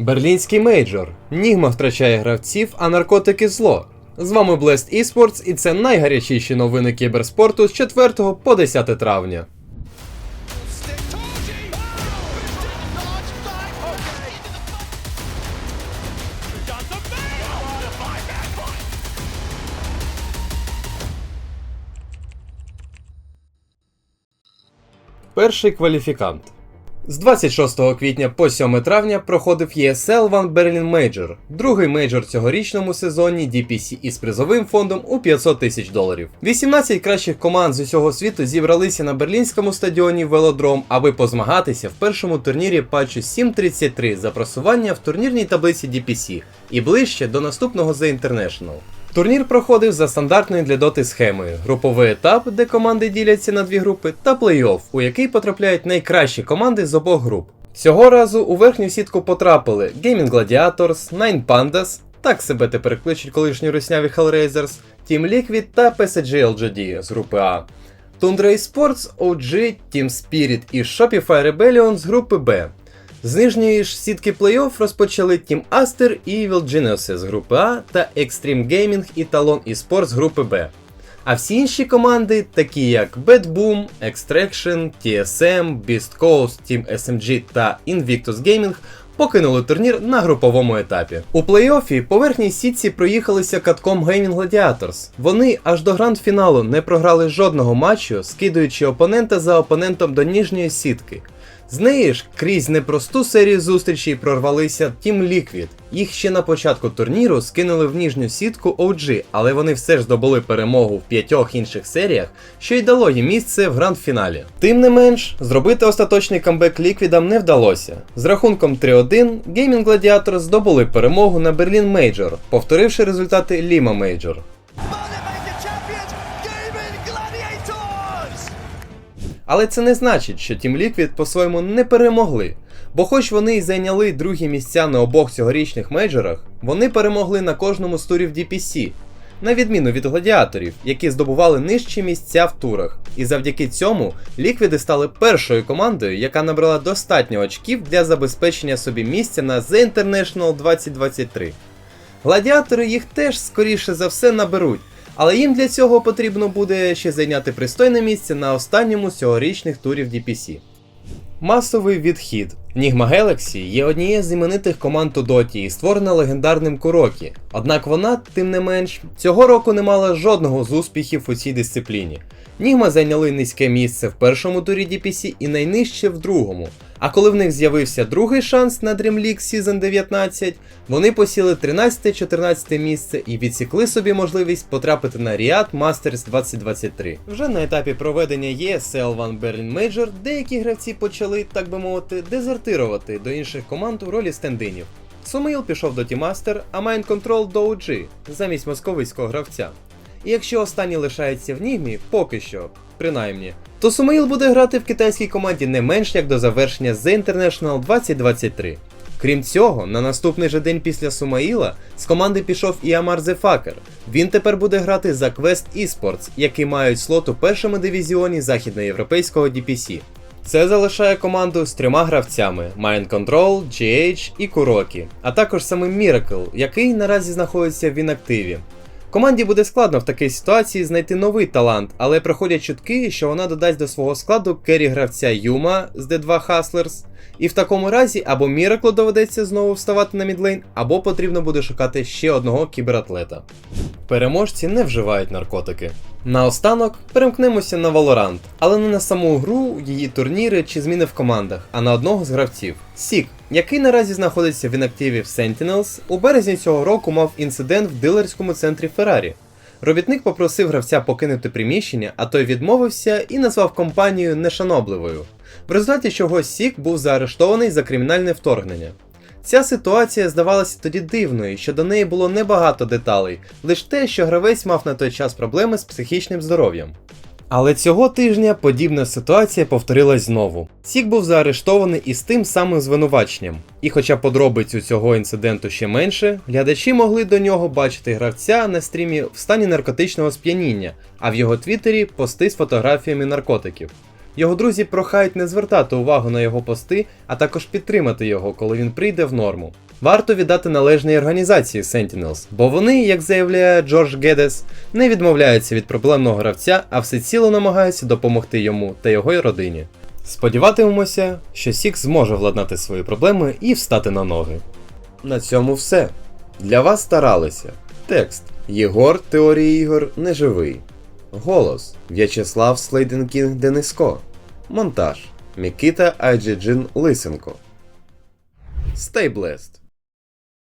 Берлінський мейджор. Нігма втрачає гравців, а наркотики зло. З вами Blast Esports і це найгарячіші новини кіберспорту з 4 по 10 травня. Перший кваліфікант. З 26 квітня по 7 травня проходив ESL One Berlin Major, другий мейджор цьогорічному сезоні DPC із призовим фондом у 500 тисяч доларів. 18 кращих команд з усього світу зібралися на берлінському стадіоні Велодром, аби позмагатися в першому турнірі патчу 7.33 за просування в турнірній таблиці DPC і ближче до наступного The International. Турнір проходив за стандартною для доти схемою: груповий етап, де команди діляться на дві групи, та плей-офф, у який потрапляють найкращі команди з обох груп. Цього разу у верхню сітку потрапили Gaming Gladiators, Nine Pandas, так себе тепер кличуть колишні русняві Hellraisers, Team Liquid та PSG LGD з групи А. Tundra Esports, OG, Team Spirit і Shopify Rebellion з групи Б. З нижньої ж сітки плей-офф розпочали Team Aster і Evil Geniuses з групи А та Extreme Gaming і Talon Esports з групи Б. А всі інші команди, такі як Bad Boom, Extraction, TSM, Beast Coast, Team SMG та Invictus Gaming, покинули турнір на груповому етапі. У плей-оффі по верхній сітці проїхалися катком Gaming Gladiators. Вони аж до гранд-фіналу не програли жодного матчу, скидуючи опонента за опонентом до ніжньої сітки. З неї ж крізь непросту серію зустрічей прорвалися Team Liquid. Їх ще на початку турніру скинули в ніжню сітку OG, але вони все ж здобули перемогу в п'ятьох інших серіях, що й дало їм місце в гранд-фіналі. Тим не менш, зробити остаточний камбек Ліквідам не вдалося. З рахунком 3-1 Gaming Gladiators здобули перемогу на Berlin Major, повторивши результати Lima Major. Але це не значить, що Team Liquid по-своєму не перемогли. Бо хоч вони й зайняли другі місця на обох цьогорічних мейджорах, вони перемогли на кожному з турів DPC, на відміну від гладіаторів, які здобували нижчі місця в турах. І завдяки цьому ліквіди стали першою командою, яка набрала достатньо очків для забезпечення собі місця на The International 2023. Гладіатори їх теж скоріше за все наберуть, але їм для цього потрібно буде ще зайняти пристойне місце на останньому з цьогорічних турів DPC. Масовий відхід. Nigma Galaxy є однією з іменитих команд у Доті і створена легендарним Курокі. Однак вона, тим не менш, цього року не мала жодного з успіхів у цій дисципліні. Нігма зайняли низьке місце в першому турі DPC і найнижче в другому. А коли в них з'явився другий шанс на Dream League Season 19, вони посіли 13-14 місце і відсікли собі можливість потрапити на Riyadh Masters 2023. Вже на етапі проведення ESL One Berlin Major деякі гравці почали, так би мовити, дезертирувати до інших команд у ролі стендинів. Сумаїл пішов до Тімастер, а Mind Control до OG замість московицького гравця. І якщо останній лишається в Нігмі, поки що, принаймні, то Сумаїл буде грати в китайській команді не менш як до завершення The International 2023. Крім цього, на наступний же день після Сумаїла з команди пішов і Амар Зефакер. Він тепер буде грати за Quest Esports, які мають слот у першому дивізіоні західноєвропейського DPC. Це залишає команду з трьома гравцями: Mind Control, GH і Kuroki, а також самим Miracle, який наразі знаходиться в інактиві. Команді буде складно в такій ситуації знайти новий талант, але проходять чутки, що вона додасть до свого складу кері гравця Юма з D2 Hustlers, і в такому разі або Міраклу доведеться знову вставати на мідлейн, або потрібно буде шукати ще одного кібератлета. Переможці не вживають наркотики. Наостанок перемкнемося на Valorant, але не на саму гру, її турніри чи зміни в командах, а на одного з гравців Сік, який наразі знаходиться в інактиві в Sentinels, у березні цього року мав інцидент в дилерському центрі Феррарі. Робітник попросив гравця покинути приміщення, а той відмовився і назвав компанію нешанобливою. В результаті чого Сік був заарештований за кримінальне вторгнення. Ця ситуація здавалася тоді дивною, що до неї було небагато деталей, лише те, що гравець мав на той час проблеми з психічним здоров'ям. Але цього тижня подібна ситуація повторилась знову. Сік був заарештований із тим самим звинуваченням. І хоча подробиць у цього інциденту ще менше, глядачі могли до нього бачити гравця на стрімі в стані наркотичного сп'яніння, а в його твіттері пости з фотографіями наркотиків. Його друзі прохають не звертати увагу на його пости, а також підтримати його, коли він прийде в норму. Варто віддати належній організації Sentinels, бо вони, як заявляє Джордж Гедес, не відмовляються від проблемного гравця, а всеціло намагаються допомогти йому та його родині. Сподіватимемося, що Сік зможе владнати свої проблеми і встати на ноги. На цьому все. Для вас старалися. Текст Єгор Теорії ігор неживий. Голос В'ячеслав Слейденкінг Дениско. Монтаж Микита Айджеджин Лисенко. Stay blessed!